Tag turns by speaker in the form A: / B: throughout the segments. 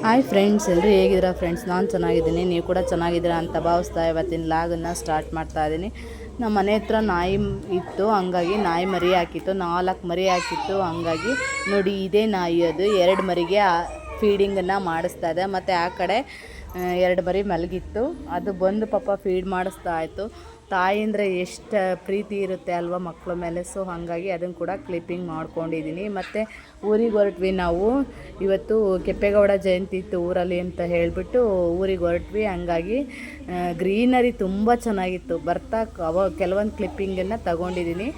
A: Hi friends ಎಲ್ಲರೂ ಹೇಗಿದ್ದೀರಾ friends ನಾನು ಚೆನ್ನಾಗಿದ್ದೀನಿ. ನೀವು ಕೂಡ ಚೆನ್ನಾಗಿದ್ದೀರಾ ಅಂತ ಭಾವಿಸ್ತಾ ಇವತ್ತಿನ ಲಾಗನ್ನು ಸ್ಟಾರ್ಟ್ ಮಾಡ್ತಾ ಇದ್ದೀನಿ. ನಮ್ಮ ಮನೆ ಹತ್ರ ನಾಯಿ ಇತ್ತು, ಹಂಗಾಗಿ ನಾಯಿ ಮರಿ ಹಾಕಿತ್ತು, ನಾಲ್ಕು ಮರಿ ಹಾಕಿತ್ತು. ಹಂಗಾಗಿ ನೋಡಿ ಇದೇ ನಾಯಿ ಅದು. ಎರಡು ಮರಿಗೆ ಫೀಡಿಂಗನ್ನು ಮಾಡಿಸ್ತಾ ಇದೆ. ಮತ್ತು ಆ ಕಡೆ ಎರಡು ಬರಿ ಮಲಗಿತ್ತು. ಅದು ಬಂದು ಪಾಪ ಫೀಡ್ ಮಾಡಿಸ್ತಾ ಇತ್ತು. ತಾಯಿ ಎಷ್ಟು ಪ್ರೀತಿ ಇರುತ್ತೆ ಅಲ್ವಾ ಮಕ್ಕಳ ಮೇಲೆ. ಸೊ ಹಾಗಾಗಿ ಅದನ್ನು ಕೂಡ ಕ್ಲಿಪ್ಪಿಂಗ್ ಮಾಡ್ಕೊಂಡಿದ್ದೀನಿ ಮತ್ತು ಊರಿಗೆ ಹೊರಟ್ವಿ ನಾವು. ಇವತ್ತು ಕೆಪ್ಪೇಗೌಡ ಜಯಂತಿ ಇತ್ತು ಊರಲ್ಲಿ ಅಂತ ಹೇಳಿಬಿಟ್ಟು ಊರಿಗೆ ಹೊರಟ್ವಿ. ಹಂಗಾಗಿ ಗ್ರೀನರಿ ತುಂಬ ಚೆನ್ನಾಗಿತ್ತು. ಬರ್ತಾ ಅವ, ಕೆಲವೊಂದು ಕ್ಲಿಪ್ಪಿಂಗನ್ನು ತಗೊಂಡಿದ್ದೀನಿ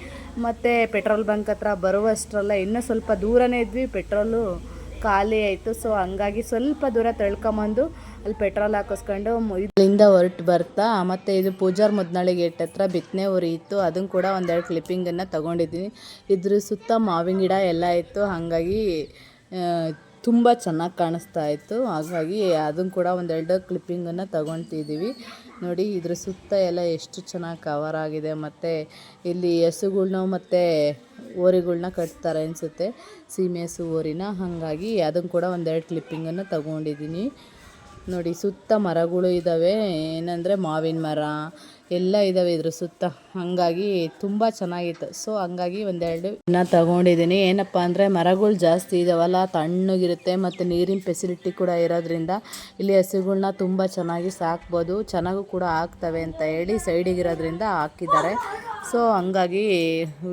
A: ಮತ್ತು ಪೆಟ್ರೋಲ್ ಬಂಕ್ ಹತ್ರ ಬರುವಷ್ಟರಲ್ಲ ಇನ್ನೂ ಸ್ವಲ್ಪ ದೂರನೇ ಇದ್ವಿ. ಪೆಟ್ರೋಲು ಖಾಲಿ ಆಯಿತು. ಸೊ ಹಂಗಾಗಿ ಸ್ವಲ್ಪ ದೂರ ತಳ್ಕೊಂಬಂದು ಅಲ್ಲಿ ಪೆಟ್ರೋಲ್ ಹಾಕಿಸ್ಕೊಂಡು ಇಲ್ಲಿಂದ ಹೊರಟು ಬರ್ತಾ, ಮತ್ತು ಇದು ಪೂಜಾರ್ ಮುದ್ನಾಳಿ ಗೇಟ್ ಹತ್ರ ಬಿತ್ತನೆ ಉರಿ ಇತ್ತು. ಅದನ್ನು ಕೂಡ ಒಂದೆರಡು ಕ್ಲಿಪ್ಪಿಂಗನ್ನು ತೊಗೊಂಡಿದ್ದೀನಿ. ಇದ್ರ ಸುತ್ತ ಮಾವಿನ ಗಿಡ ಎಲ್ಲ ಇತ್ತು. ಹಾಗಾಗಿ ತುಂಬ ಚೆನ್ನಾಗಿ ಕಾಣಿಸ್ತಾ ಇತ್ತು. ಹಾಗಾಗಿ ಅದನ್ನು ಕೂಡ ಒಂದೆರಡು ಕ್ಲಿಪ್ಪಿಂಗನ್ನು ತಗೊತಿದ್ದೀವಿ ನೋಡಿ, ಇದ್ರ ಸುತ್ತ ಎಲ್ಲ ಎಷ್ಟು ಚೆನ್ನಾಗಿ ಕವರ್ ಆಗಿದೆ. ಮತ್ತು ಇಲ್ಲಿ ಹಸುಗಳ್ನ ಮತ್ತು ಓರಿಗಳ್ನ ಕಟ್ತಾರೆ ಅನಿಸುತ್ತೆ. ಸೀಮೆ ಹಸು ಓರಿನ ಹಾಗಾಗಿ ಅದನ್ನು ಕೂಡ ಒಂದೆರಡು ಕ್ಲಿಪ್ಪಿಂಗನ್ನು ತಗೊಂಡಿದ್ದೀನಿ ನೋಡಿ, ಸುತ್ತ ಮರಗಳು ಇದ್ದಾವೆ ಏನಂದರೆ ಮಾವಿನ ಮರ ಎಲ್ಲ ಇದ್ದಾವೆ ಇದ್ರ ಸುತ್ತ. ಹಾಗಾಗಿ ತುಂಬ ಚೆನ್ನಾಗಿತ್ತು. ಸೊ ಹಂಗಾಗಿ ಒಂದೆರಡು ನಾ ತಗೊಂಡಿದ್ದೀನಿ ಏನಪ್ಪ ಅಂದರೆ ಮರಗಳು ಜಾಸ್ತಿ ಇದಾವಲ್ಲ, ತಣ್ಣಗಿರುತ್ತೆ ಮತ್ತು ನೀರಿನ ಫೆಸಿಲಿಟಿ ಕೂಡ ಇರೋದ್ರಿಂದ ಇಲ್ಲಿ ಹಸುಗಳನ್ನ ತುಂಬ ಚೆನ್ನಾಗಿ ಸಾಕ್ಬೋದು. ಚೆನ್ನಾಗೂ ಕೂಡ ಆಗ್ತವೆ ಅಂತ ಹೇಳಿ ಸೈಡಿಗಿರೋದ್ರಿಂದ ಹಾಕಿದ್ದಾರೆ. ಸೊ ಹಂಗಾಗಿ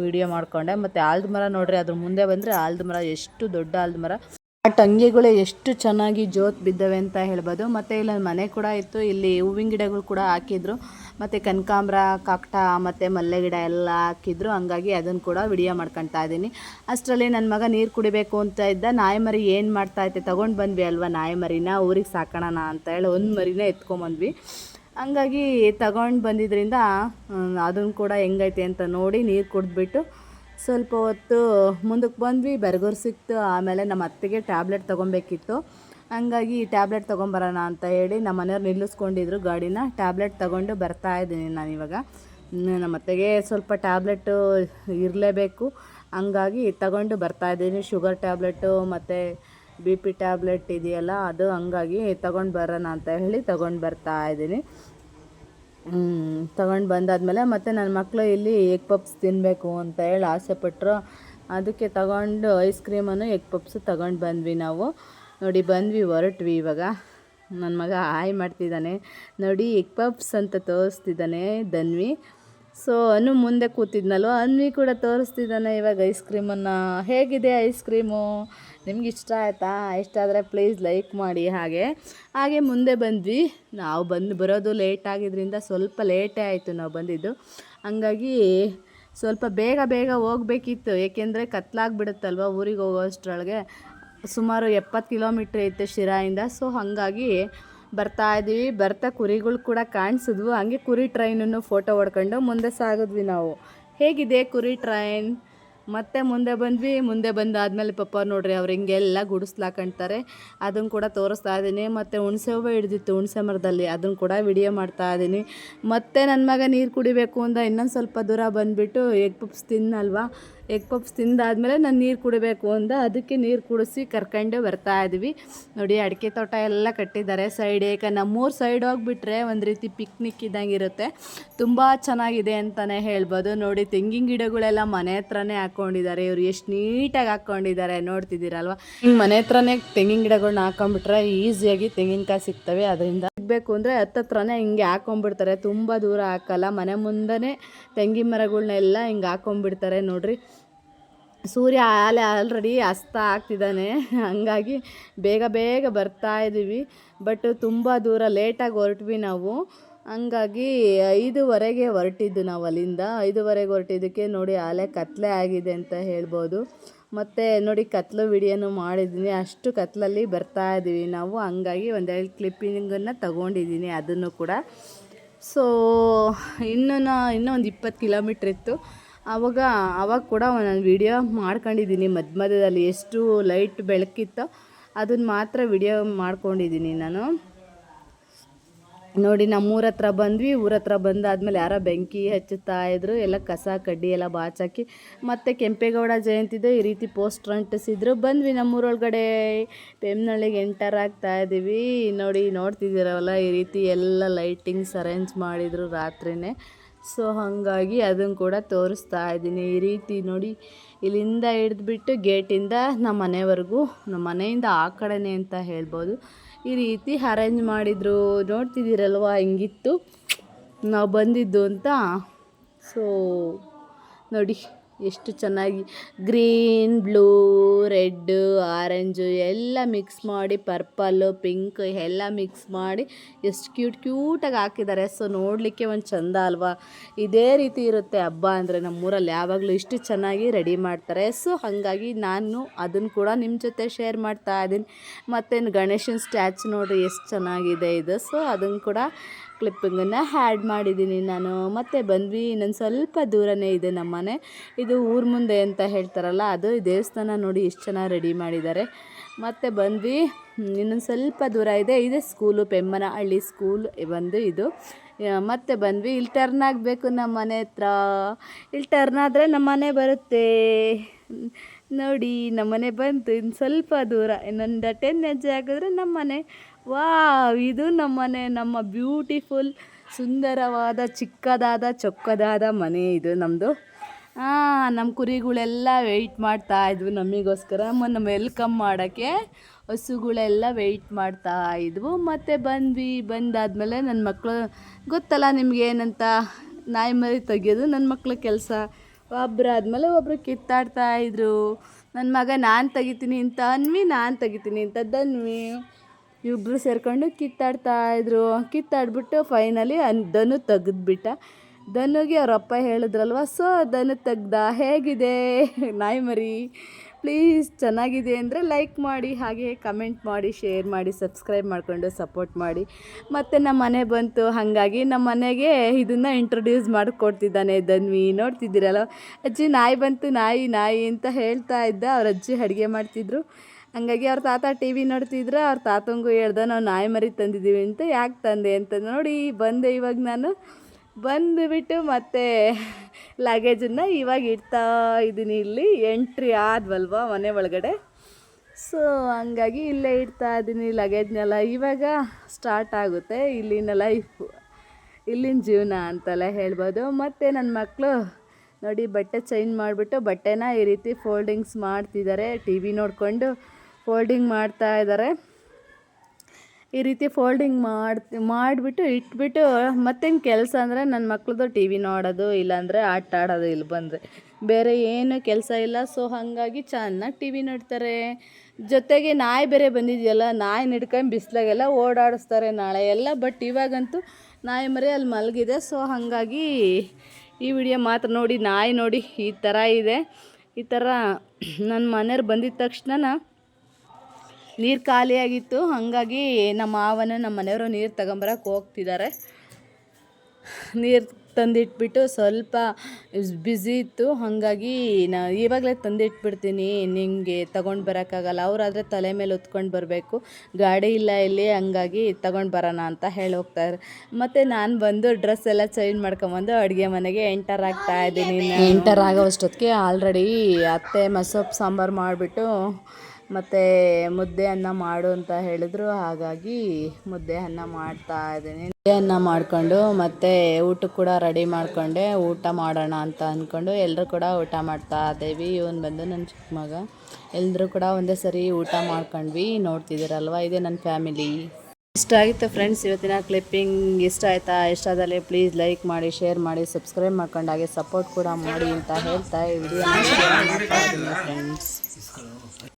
A: ವಿಡಿಯೋ ಮಾಡಿಕೊಂಡೆ. ಮತ್ತು ಆಲ್ದ ಮರ ನೋಡ್ರಿ, ಅದ್ರ ಮುಂದೆ ಬಂದರೆ ಆಲ್ದ ಮರ, ಎಷ್ಟು ದೊಡ್ಡ ಆಲ್ದ ಮರ. ಆ ಟಂಗಿಗಳು ಎಷ್ಟು ಚೆನ್ನಾಗಿ ಜೋತ್ ಬಿದ್ದವೆ ಅಂತ ಹೇಳ್ಬೋದು. ಮತ್ತು ಇಲ್ಲಿ ಮನೆ ಕೂಡ ಇತ್ತು. ಇಲ್ಲಿ ಹೂವಿನ ಗಿಡಗಳು ಕೂಡ ಹಾಕಿದ್ರು. ಮತ್ತು ಕನಕಾಂಬ್ರ ಕಾಕ್ಟ ಮತ್ತು ಮಲ್ಲೆ ಗಿಡ ಎಲ್ಲ ಹಾಕಿದ್ರು. ಹಂಗಾಗಿ ಅದನ್ನು ಕೂಡ ವಿಡಿಯೋ ಮಾಡ್ಕೊತಾ ಇದ್ದೀನಿ. ಅಷ್ಟರಲ್ಲಿ ನನ್ನ ಮಗ ನೀರು ಕುಡಿಬೇಕು ಅಂತ ಇದ್ದ ನಾಯಿ ಮರಿ ಏನು ಮಾಡ್ತಾ ಐತೆ ತೊಗೊಂಡು ಬಂದ್ವಿ ಅಲ್ವಾ ನಾಯಿ ಮರಿನ? ಊರಿಗೆ ಸಾಕೋಣ ಅಂತ ಹೇಳಿ ಒಂದು ಮರಿನೇ ಎತ್ಕೊಂಬಂದ್ವಿ ಹಂಗಾಗಿ ತಗೊಂಡು ಬಂದಿದ್ದರಿಂದ ಅದನ್ನು ಕೂಡ ಹೆಂಗೈತೆ ಅಂತ ನೋಡಿ ನೀರು ಕುಡಿದ್ಬಿಟ್ಟು ಸ್ವಲ್ಪ ಹೊತ್ತು ಮುಂದಕ್ಕೆ ಬಂದ್ವಿ, ಬೆರಗೂರು ಸಿಕ್ತು, ಆಮೇಲೆ ನಮ್ಮ ಅತ್ತೆಗೆ ಟ್ಯಾಬ್ಲೆಟ್ ತೊಗೊಬೇಕಿತ್ತು. ಹಂಗಾಗಿ ಟ್ಯಾಬ್ಲೆಟ್ ತೊಗೊಂಬರೋಣ ಅಂತ ಹೇಳಿ ನಮ್ಮ ಮನೆಯವ್ರು ನಿಲ್ಲಿಸ್ಕೊಂಡಿದ್ರು ಗಾಡಿನ. ಟ್ಯಾಬ್ಲೆಟ್ ತೊಗೊಂಡು ಬರ್ತಾ ಇದ್ದೀನಿ ನಾನಿವಾಗ ನಮ್ಮ ಅತ್ತೆಗೆ ಸ್ವಲ್ಪ ಟ್ಯಾಬ್ಲೆಟ್ಟು ಇರಲೇಬೇಕು. ಹಂಗಾಗಿ ತಗೊಂಡು ಬರ್ತಾ ಇದ್ದೀನಿ. ಶುಗರ್ ಟ್ಯಾಬ್ಲೆಟು ಮತ್ತು ಬಿ ಪಿ ಟ್ಯಾಬ್ಲೆಟ್ ಇದೆಯಲ್ಲ ಅದು ಹಂಗಾಗಿ ತಗೊಂಡು ಬರೋಣ ಅಂತ ಹೇಳಿ ತಗೊಂಡು ಬರ್ತಾ ಇದ್ದೀನಿ. ತಗೊಂಡು ಬಂದಾದಮೇಲೆ ಮತ್ತು ನನ್ನ ಮಕ್ಕಳು ಇಲ್ಲಿ ಎಗ್ ಪಪ್ಸ್ ತಿನ್ನಬೇಕು ಅಂತ ಹೇಳಿ ಆಸೆ ಪಟ್ಟರು ಅದಕ್ಕೆ ತಗೊಂಡು ಐಸ್ ಕ್ರೀಮನ್ನು ಎಗ್ ಪಪ್ಸು ತಗೊಂಡು ಬಂದ್ವಿ ನಾವು. ನೋಡಿ, ಬಂದ್ವಿ, ಹೊರಟ್ವಿ ಇವಾಗ. ನನ್ನ ಮಗ ಹಾಯ್ ಮಾಡ್ತಿದ್ದಾನೆ ನೋಡಿ, ಎಗ್ ಪಪ್ಸ್ ಅಂತ ತೋರಿಸ್ತಿದ್ದಾನೆ ಧನ್ವಿ. ಸೊ ಅನು ಮುಂದೆ ಕೂತಿದ್ನಲ್ವ? ಅನ್ವಿ ಕೂಡ ತೋರಿಸ್ತಿದ್ದಾನೆ ಇವಾಗ ಐಸ್ ಕ್ರೀಮನ್ನು. ಹೇಗಿದೆ ಐಸ್ ಕ್ರೀಮು? ನಿಮ್ಗೆ ಇಷ್ಟ ಆಯಿತಾ? ಇಷ್ಟ ಆದರೆ ಪ್ಲೀಸ್ ಲೈಕ್ ಮಾಡಿ ಹಾಗೆ. ಹಾಗೆ ಮುಂದೆ ಬಂದ್ವಿ. ನಾವು ಬಂದು ಬರೋದು ಲೇಟ್ ಆಗಿದ್ದರಿಂದ ಸ್ವಲ್ಪ ಲೇಟೇ ಆಯಿತು ನಾವು ಬಂದಿದ್ದು. ಹಂಗಾಗಿ ಸ್ವಲ್ಪ ಬೇಗ ಬೇಗ ಹೋಗ್ಬೇಕಿತ್ತು. ಏಕೆಂದರೆ ಕತ್ಲಾಗ್ಬಿಡುತ್ತಲ್ವ ಊರಿಗೆ ಹೋಗೋ ಅಷ್ಟರೊಳಗೆ? ಸುಮಾರು ಎಪ್ಪತ್ತು ಕಿಲೋಮೀಟ್ರ್ ಐತೆ ಶಿರಾಯಿಂದ. ಸೊ ಹಾಗಾಗಿ ಬರ್ತಾ ಇದ್ದೀವಿ. ಬರ್ತಾ ಕುರಿಗಳು ಕೂಡ ಕಾಣಿಸಿದ್ವು. ಹಂಗೆ ಕುರಿ ಟ್ರೈನನ್ನು ಫೋಟೋ ಹೊಡ್ಕೊಂಡು ಮುಂದೆ ಸಾಗಿದ್ವಿ ನಾವು. ಹೇಗಿದೆ ಕುರಿ ಟ್ರೈನ್ ಮತ್ತೆ ಮುಂದೆ ಬಂದ್ವಿ, ಮುಂದೆ ಬಂದಾದ್ಮೇಲೆ ಪಪ್ಪ ನೋಡ್ರಿ ಅವ್ರು ಹಿಂಗೆಲ್ಲ ಗುಡಿಸ್ಲಾಕಂತಾರೆ ಅದನ್ನು ಕೂಡ ತೋರಿಸ್ತಾ ಇದ್ದೀನಿ ಮತ್ತು ಹುಣಸೆ ಹೂವು ಹಿಡಿದಿತ್ತು ಹುಣಸೆ ಮರದಲ್ಲಿ. ಅದನ್ನು ಕೂಡ ವಿಡಿಯೋ ಮಾಡ್ತಾ ಇದ್ದೀನಿ ಮತ್ತು ನನ್ನ ಮಗ ನೀರು ಕುಡಿಬೇಕು ಅಂತ ಇನ್ನೊಂದು ಸ್ವಲ್ಪ ದೂರ ಬಂದುಬಿಟ್ಟು ಎಗ್ ಪಪ್ಸ್ ತಿನ್ನಲ್ವಾ? ಎಗ್ ಪಪ್ಸ್ ತಿಂದಾದಮೇಲೆ ನಾನು ನೀರು ಕುಡಿಬೇಕು ಅಂದ, ಅದಕ್ಕೆ ನೀರು ಕುಡಿಸಿ ಕರ್ಕೊಂಡು ಬರ್ತಾ ಇದ್ವಿ. ನೋಡಿ ಅಡಿಕೆ ತೋಟ ಎಲ್ಲ ಕಟ್ಟಿದ್ದಾರೆ ಸೈಡ್, ಏಕೆ ನಮ್ಮೂರು ಸೈಡ್ ಹೋಗಿಬಿಟ್ರೆ ಒಂದು ರೀತಿ ಪಿಕ್ನಿಕ್ ಇದ್ದಂಗೆ ಇರುತ್ತೆ. ತುಂಬ ಚೆನ್ನಾಗಿದೆ ಅಂತಲೇ ಹೇಳ್ಬೋದು. ನೋಡಿ ತೆಂಗಿನ ಗಿಡಗಳೆಲ್ಲ ಮನೆ ಹತ್ರನೇ ಹಾಕ್ಕೊಂಡಿದ್ದಾರೆ ಇವರು ಎಷ್ಟು ನೀಟಾಗಿ ಹಾಕ್ಕೊಂಡಿದ್ದಾರೆ ನೋಡ್ತಿದ್ದೀರಲ್ವ? ಹಿಂಗೆ ಮನೆ ಹತ್ರನೇ ತೆಂಗಿನ ಗಿಡಗಳನ್ನ ಹಾಕೊಂಡ್ಬಿಟ್ರೆ ಈಸಿಯಾಗಿ ತೆಂಗಿನಕಾಯಿ ಸಿಗ್ತವೆ ಅದರಿಂದ. ಸಿಗಬೇಕು ಅಂದರೆ ಹತ್ತತ್ರನೇ ಹಿಂಗೆ ಹಾಕೊಂಡ್ಬಿಡ್ತಾರೆ. ತುಂಬ ದೂರ ಹಾಕಲ್ಲ. ಮನೆ ಮುಂದೆನೇ ತೆಂಗಿನ ಮರಗಳನ್ನೆಲ್ಲ ಹಿಂಗೆ ಹಾಕೊಂಡ್ಬಿಡ್ತಾರೆ ನೋಡ್ರಿ. ಸೂರ್ಯ ಆಲೆ ಆಲ್ರೆಡಿ ಅಸ್ತ ಆಗ್ತಿದ್ದಾನೆ. ಹಂಗಾಗಿ ಬೇಗ ಬೇಗ ಬರ್ತಾ ಇದ್ದೀವಿ. ಬಟ್ ತುಂಬ ದೂರ ಲೇಟಾಗಿ ಹೊರಟ್ವಿ ನಾವು. ಹಂಗಾಗಿ ಐದುವರೆಗೆ ಹೊರಟಿದ್ದು ನಾವು ಅಲ್ಲಿಂದ. ಐದುವರೆಗೆ ಹೊರಟಿದ್ದಕ್ಕೆ ನೋಡಿ ಆಲೆ ಕತ್ಲೆ ಆಗಿದೆ ಅಂತ ಹೇಳ್ಬೋದು. ಮತ್ತು ನೋಡಿ ಕತ್ಲು ವಿಡಿಯೋನು ಮಾಡಿದ್ದೀನಿ. ಅಷ್ಟು ಕತ್ಲಲ್ಲಿ ಬರ್ತಾ ಇದ್ದೀವಿ ನಾವು. ಹಂಗಾಗಿ ಒಂದೆರಡು ಕ್ಲಿಪ್ಪಿಂಗನ್ನು ತಗೊಂಡಿದ್ದೀನಿ ಅದನ್ನು ಕೂಡ. ಸೋ ಇನ್ನೂ ಇನ್ನೂ ಒಂದು ಇಪ್ಪತ್ತು ಕಿಲೋಮೀಟ್ರ್ ಇತ್ತು. ಆವಾಗ ಆವಾಗ ಕೂಡ ನಾನು ವಿಡಿಯೋ ಮಾಡ್ಕೊಂಡಿದ್ದೀನಿ. ಮಧ್ಯ ಮಧ್ಯದಲ್ಲಿ ಎಷ್ಟು ಲೈಟ್ ಬೆಳಕಿತ್ತೋ ಅದನ್ನು ಮಾತ್ರ ವಿಡಿಯೋ ಮಾಡ್ಕೊಂಡಿದ್ದೀನಿ ನಾನು. ನೋಡಿ ನಮ್ಮೂರ ಹತ್ರ ಬಂದ್ವಿ. ಊರ ಹತ್ರ ಬಂದಾದ್ಮೇಲೆ ಯಾರೋ ಬೆಂಕಿ ಹಚ್ಚುತ್ತಾ ಇದ್ರು. ಎಲ್ಲ ಕಸ, ಕಡ್ಡಿ ಎಲ್ಲ ಬಾಚಾಕಿ ಮತ್ತು ಕೆಂಪೇಗೌಡ ಜಯಂತಿದು. ಈ ರೀತಿ ಪೋಸ್ಟ್ ಅಂಟಿಸಿದ್ರು ಬಂದ್ವಿ ನಮ್ಮೂರೊಳಗಡೆ. ಪೆಮ್ನಳ್ಳಿಗೆ ಎಂಟರ್ ಆಗ್ತಾ ಇದ್ದೀವಿ ನೋಡಿ ನೋಡ್ತಿದ್ದೀರವಲ್ಲ ಈ ರೀತಿ ಎಲ್ಲ ಲೈಟಿಂಗ್ಸ್ ಅರೇಂಜ್ ಮಾಡಿದರು ರಾತ್ರಿನೇ. ಸೊ ಹಾಗಾಗಿ ಅದನ್ನು ಕೂಡ ತೋರಿಸ್ತಾ ಇದ್ದೀನಿ. ಈ ರೀತಿ ನೋಡಿ ಇಲ್ಲಿಂದ ಹಿಡಿದ್ಬಿಟ್ಟು ಗೇಟಿಂದ ನಮ್ಮ ಮನೆವರೆಗೂ, ನಮ್ಮ ಮನೆಯಿಂದ ಆ ಕಡೆನೇ ಅಂತ ಹೇಳ್ಬೋದು. ಈ ರೀತಿ ಅರೇಂಜ್ ಮಾಡಿದರು. ನೋಡ್ತಿದ್ದೀರಲ್ವ? ಹಿಂಗಿತ್ತು. ನಾವು ಬಂದಿದ್ದು ಅಂತ. ಸೊ ನೋಡಿ ಎಷ್ಟು ಚೆನ್ನಾಗಿ ಗ್ರೀನ್, ಬ್ಲೂ, ರೆಡ್, ಆರೆಂಜು ಎಲ್ಲ ಮಿಕ್ಸ್ ಮಾಡಿ ಪರ್ಪಲ್ಲು ಪಿಂಕ್ ಎಲ್ಲ ಮಿಕ್ಸ್ ಮಾಡಿ ಎಷ್ಟು ಕ್ಯೂಟ್, ಕ್ಯೂಟಾಗಿ ಹಾಕಿದ್ದಾರೆ. ಸೊ, ನೋಡಲಿಕ್ಕೆ ಒಂದು ಚಂದ ಅಲ್ವಾ? ಇದೇ ರೀತಿ ಇರುತ್ತೆ ಹಬ್ಬ ಅಂದರೆ ನಮ್ಮೂರಲ್ಲಿ ಯಾವಾಗಲೂ ಇಷ್ಟು ಚೆನ್ನಾಗಿ ರೆಡಿ ಮಾಡ್ತಾರೆ. ಸೊ, ಹಾಗಾಗಿ ನಾನು ಅದನ್ನು ಕೂಡ ನಿಮ್ಮ ಜೊತೆ ಶೇರ್ ಮಾಡ್ತಾ ಇದ್ದೀನಿ ಮತ್ತು ಗಣೇಶನ ಸ್ಟ್ಯಾಚು ನೋಡಿರಿ, ಎಷ್ಟು ಚೆನ್ನಾಗಿದೆ ಇದು. ಸೊ ಅದನ್ನು ಕೂಡ ಕ್ಲಿಪ್ಪಿಂಗನ್ನು ಹ್ಯಾಡ್ ಮಾಡಿದ್ದೀನಿ ನಾನು. ಮತ್ತೆ ಬಂದ್ವಿ, ಇನ್ನೊಂದು ಸ್ವಲ್ಪ ದೂರನೇ ಇದೆ ನಮ್ಮ ಮನೆ ಇದು ಊರ ಮುಂದೆ ಅಂತ ಹೇಳ್ತಾರಲ್ಲ, ಅದು ದೇವಸ್ಥಾನ ನೋಡಿ ಎಷ್ಟು ಚೆನ್ನಾಗಿ ರೆಡಿ ಮಾಡಿದ್ದಾರೆ. ಮತ್ತು ಬಂದ್ವಿ ಇನ್ನೊಂದು ಸ್ವಲ್ಪ ದೂರ ಇದೆ. ಇದೆ ಸ್ಕೂಲು ಪೆಮ್ಮನಹಳ್ಳಿ ಸ್ಕೂಲ್ ಬಂದು ಇದು. ಮತ್ತೆ ಬಂದ್ವಿ, ಇಲ್ಲಿ ಟರ್ನ್ ಆಗಬೇಕು ನಮ್ಮ ಮನೆ ಹತ್ರ. ಇಲ್ಲಿ ಟರ್ನ್ ಆದರೆ ನಮ್ಮ ಮನೆ ಬರುತ್ತೆ. ನೋಡಿ, ನಮ್ಮ ಮನೆ ಬಂತು, ಇನ್ನು ಸ್ವಲ್ಪ ದೂರ. ಇನ್ನೊಂದು ಟೆನ್ ಹೆಜ್ಜೆ ಆಗಿದ್ರೆ ನಮ್ಮ ಮನೆ. ವಾವ್, ಇದು ನಮ್ಮನೆ, ನಮ್ಮ ಬ್ಯೂಟಿಫುಲ್, ಸುಂದರವಾದ, ಚಿಕ್ಕದಾದ, ಚೊಕ್ಕದಾದ ಮನೆ ಇದು ನಮ್ಮದು ನಮ್ಮ ಕುರಿಗಳೆಲ್ಲ ವೆಯ್ಟ್ ಮಾಡ್ತಾ ಇದ್ವು ನಮಗೋಸ್ಕರ ಮೊನ್ನೆ ವೆಲ್ಕಮ್ ಮಾಡೋಕ್ಕೆ ಹಸುಗಳೆಲ್ಲ ವೆಯ್ಟ್ ಮಾಡ್ತಾ ಇದ್ವು. ಮತ್ತು ಬಂದ್ವಿ, ಬಂದಾದಮೇಲೆ ನನ್ನ ಮಕ್ಕಳು ಗೊತ್ತಲ್ಲ ನಿಮ್ಗೆ ಏನಂತ? ನಾಯಿ ಮರಿ ತೆಗಿಯೋದು ನನ್ನ ಮಕ್ಕಳ ಕೆಲಸ. ಒಬ್ಬರಾದ್ಮೇಲೆ ಒಬ್ಬರು ಕಿತ್ತಾಡ್ತಾ ಇದ್ರು. ನನ್ನ ಮಗ ನಾನು ತೆಗಿತೀನಿ ಅಂತ ಅನ್ವಿ, ನಾನು ತೆಗಿತೀನಿ ಅಂತ ಧನ್ವಿ ಇಬ್ಬರು ಸೇರ್ಕೊಂಡು ಕಿತ್ತಾಡ್ತಾ ಇದ್ರು. ಕಿತ್ತಾಡ್ಬಿಟ್ಟು ಫೈನಲಿ ಅನ್ ದನು ತೆಗೆದ್ಬಿಟ್ಟ. ದನುಗೆ ಅವ್ರ ಅಪ್ಪ ಹೇಳಿದ್ರಲ್ವ, ಸೊ ದನು ತೆಗ್ದ? ಹೇಗಿದೆ? ನಾಯಿ ಮರಿ? ಪ್ಲೀಸ್ ಚೆನ್ನಾಗಿದೆ ಅಂದರೆ ಲೈಕ್ ಮಾಡಿ, ಹಾಗೆ ಕಮೆಂಟ್ ಮಾಡಿ ಶೇರ್ ಮಾಡಿ ಸಬ್ಸ್ಕ್ರೈಬ್ ಮಾಡಿಕೊಂಡು ಸಪೋರ್ಟ್ ಮಾಡಿ. ಮತ್ತು ನಮ್ಮ ಮನೆ ಬಂತು. ಹಾಗಾಗಿ ನಮ್ಮ ಮನೆಗೆ ಇದನ್ನು ಇಂಟ್ರೊಡ್ಯೂಸ್ ಮಾಡಿಕೊಡ್ತಿದ್ದಾನೆ ದನ್ವಿ ನೋಡ್ತಿದ್ದೀರಲ್ಲ, ಅಜ್ಜಿ ನಾಯಿ ಬಂತು, ನಾಯಿ ನಾಯಿ ಅಂತ ಹೇಳ್ತಾ ಇದ್ದ. ಅವ್ರ ಅಜ್ಜಿ ಅಡುಗೆ ಮಾಡ್ತಿದ್ರು. ಹಂಗಾಗಿ ಅವ್ರ ತಾತ ಟಿ ವಿ ನೋಡ್ತಿದ್ರೆ, ಅವ್ರ ತಾತಂಗೂ ಹೇಳ್ದೆ ನಾವು ನಾಯಿ ಮರಿ ತಂದಿದ್ದೀವಿ ಅಂತ ಯಾಕೆ ತಂದೆ ಅಂತ ನೋಡಿ ಬಂದೆ ಇವಾಗ ನಾನು. ಬಂದುಬಿಟ್ಟು ಮತ್ತೆ ಲಗೇಜನ್ನು ಇವಾಗ ಇಡ್ತಾ ಇದ್ದೀನಿ ಇಲ್ಲಿ. ಎಂಟ್ರಿ ಆದ್ವಲ್ವ ಮನೆ ಒಳಗಡೆ. ಸೊ ಹಂಗಾಗಿ ಇಲ್ಲೇ ಇಡ್ತಾ ಇದ್ದೀನಿ ಲಗೇಜ್ನೆಲ್ಲ ಇವಾಗ ಸ್ಟಾರ್ಟ್ ಆಗುತ್ತೆ ಇಲ್ಲಿನ ಲೈಫು ಇಲ್ಲಿನ ಜೀವನ ಅಂತೆಲ್ಲ ಹೇಳ್ಬೋದು. ಮತ್ತು ನನ್ನ ಮಕ್ಕಳು ನೋಡಿ ಬಟ್ಟೆ ಚೇಂಜ್ ಮಾಡಿಬಿಟ್ಟು ಬಟ್ಟೆನ ಈ ರೀತಿ ಫೋಲ್ಡಿಂಗ್ಸ್ ಮಾಡ್ತಿದ್ದಾರೆ. ಟಿ ವಿ ನೋಡಿಕೊಂಡು ಫೋಲ್ಡಿಂಗ್ ಮಾಡ್ತಾ ಇದ್ದಾರೆ. ಈ ರೀತಿ ಫೋಲ್ಡಿಂಗ್ ಮಾಡಿ ಮಾಡಿಬಿಟ್ಟು ಇಟ್ಬಿಟ್ಟು ಮತ್ತೇನು ಕೆಲಸ ಅಂದರೆ ನನ್ನ ಮಕ್ಳದ್ದು ಟಿ ವಿ ನೋಡೋದು, ಇಲ್ಲಾಂದರೆ ಆಟ ಆಡೋದು, ಇಲ್ಲಿ ಬಂದರೆ. ಬೇರೆ ಏನು ಕೆಲಸ ಇಲ್ಲ. ಸೊ ಹಾಗಾಗಿ ಚೆನ್ನಾಗಿ ಟಿ ವಿ ನೋಡ್ತಾರೆ. ಜೊತೆಗೆ ನಾಯಿ ಬೇರೆ ಬಂದಿದೆಯಲ್ಲ, ನಾಯಿ ಹಿಡ್ಕೊಂಡು ಬಿಸಿಲಾಗೆಲ್ಲ ಓಡಾಡಿಸ್ತಾರೆ ನಾಳೆ ಎಲ್ಲ. ಬಟ್ ಇವಾಗಂತೂ ನಾಯಿ ಮರಿ ಅಲ್ಲಿ ಮಲಗಿದೆ. ಸೊ ಹಾಗಾಗಿ ಈ ವಿಡಿಯೋ ಮಾತ್ರ ನೋಡಿ, ನಾಯಿ ನೋಡಿ ಈ ಥರ ಇದೆ. ಈ ಥರ ನನ್ನ ಮನೆಯವ್ರು ಬಂದಿದ್ದ ತಕ್ಷಣ ನೀರು ಖಾಲಿಯಾಗಿತ್ತು ಹಾಗಾಗಿ ನಮ್ಮ ಮಾವನ ನಮ್ಮ ಮನೆಯವರು ನೀರು ತಗೊಂಬರಕ್ಕೆ ಹೋಗ್ತಿದ್ದಾರೆ. ನೀರು ತಂದಿಟ್ಬಿಟ್ಟು ಸ್ವಲ್ಪ ಬ್ಯುಸಿ ಇತ್ತು. ಹಾಗಾಗಿ ನಾ ಇವಾಗಲೇ ತಂದಿಟ್ಬಿಡ್ತೀನಿ. ನಿಮಗೆ ತಗೊಂಡು ಬರೋಕ್ಕಾಗಲ್ಲ. ಅವರಾದರೆ ತಲೆ ಮೇಲೆ ಹೊತ್ಕೊಂಡು ಬರಬೇಕು. ಗಾಡಿ ಇಲ್ಲ ಇಲ್ಲಿ, ಹಂಗಾಗಿ ತಗೊಂಡು ಬರೋಣ ಅಂತ ಹೇಳಿ ಹೋಗ್ತಾರೆ ಮತ್ತು ನಾನು ಬಂದು ಡ್ರೆಸ್ ಎಲ್ಲ ಚೇಂಜ್ ಮಾಡ್ಕೊಂಬಂದು ಅಡುಗೆ ಮನೆಗೆ ಎಂಟರ್ ಆಗ್ತಾ ಇದ್ದೀನಿ ಎಂಟರ್ ಆಗೋ ಅಷ್ಟೊತ್ತಿಗೆ ಆಲ್ರೆಡಿ ಅತ್ತೆ ಮಸೊಪ್ಪು ಸಾಂಬಾರು ಮಾಡಿಬಿಟ್ಟು ಮತ್ತು ಮುದ್ದೆ ಅನ್ನ ಮಾಡು ಅಂತ ಹೇಳಿದ್ರು. ಹಾಗಾಗಿ ಮುದ್ದೆ ಅನ್ನ ಮಾಡ್ತಾ ಇದ್ದೀನಿ. ಮುದ್ದೆ ಅನ್ನ ಮಾಡಿಕೊಂಡು ಮತ್ತು ಊಟಕ್ಕೆ ಕೂಡ ರೆಡಿ ಮಾಡಿಕೊಂಡೆ. ಊಟ ಮಾಡೋಣ ಅಂತ ಅಂದ್ಕೊಂಡು ಎಲ್ಲರೂ ಕೂಡ ಊಟ ಮಾಡ್ತಾ ಇದ್ದೀವಿ. ಇವನು ಬಂದು ನನ್ನ ಚಿಕ್ಕ ಮಗ. ಎಲ್ಲರೂ ಕೂಡ ಒಂದೇ ಸರಿ ಊಟ ಮಾಡ್ಕೊಂಡ್ವಿ. ನೋಡ್ತಿದ್ದೀರಲ್ವ? ಇದೇ ನನ್ನ ಫ್ಯಾಮಿಲಿ. ಇಷ್ಟ ಆಗಿತ್ತು ಫ್ರೆಂಡ್ಸ್, ಇವತ್ತಿನ ಕ್ಲಿಪ್ಪಿಂಗ್ ಇಷ್ಟ ಆಯ್ತಾ? ಇಷ್ಟ ಆದಲ್ಲಿ ಪ್ಲೀಸ್ ಲೈಕ್ ಮಾಡಿ, ಶೇರ್ ಮಾಡಿ, ಸಬ್ಸ್ಕ್ರೈಬ್ ಮಾಡ್ಕೊಂಡು ಹಾಗೆ ಸಪೋರ್ಟ್ ಕೂಡ ಮಾಡಿ ಅಂತ ಹೇಳ್ತಾ ಈ ವಿಡಿಯೋ. ಫ್ರೆಂಡ್ಸ್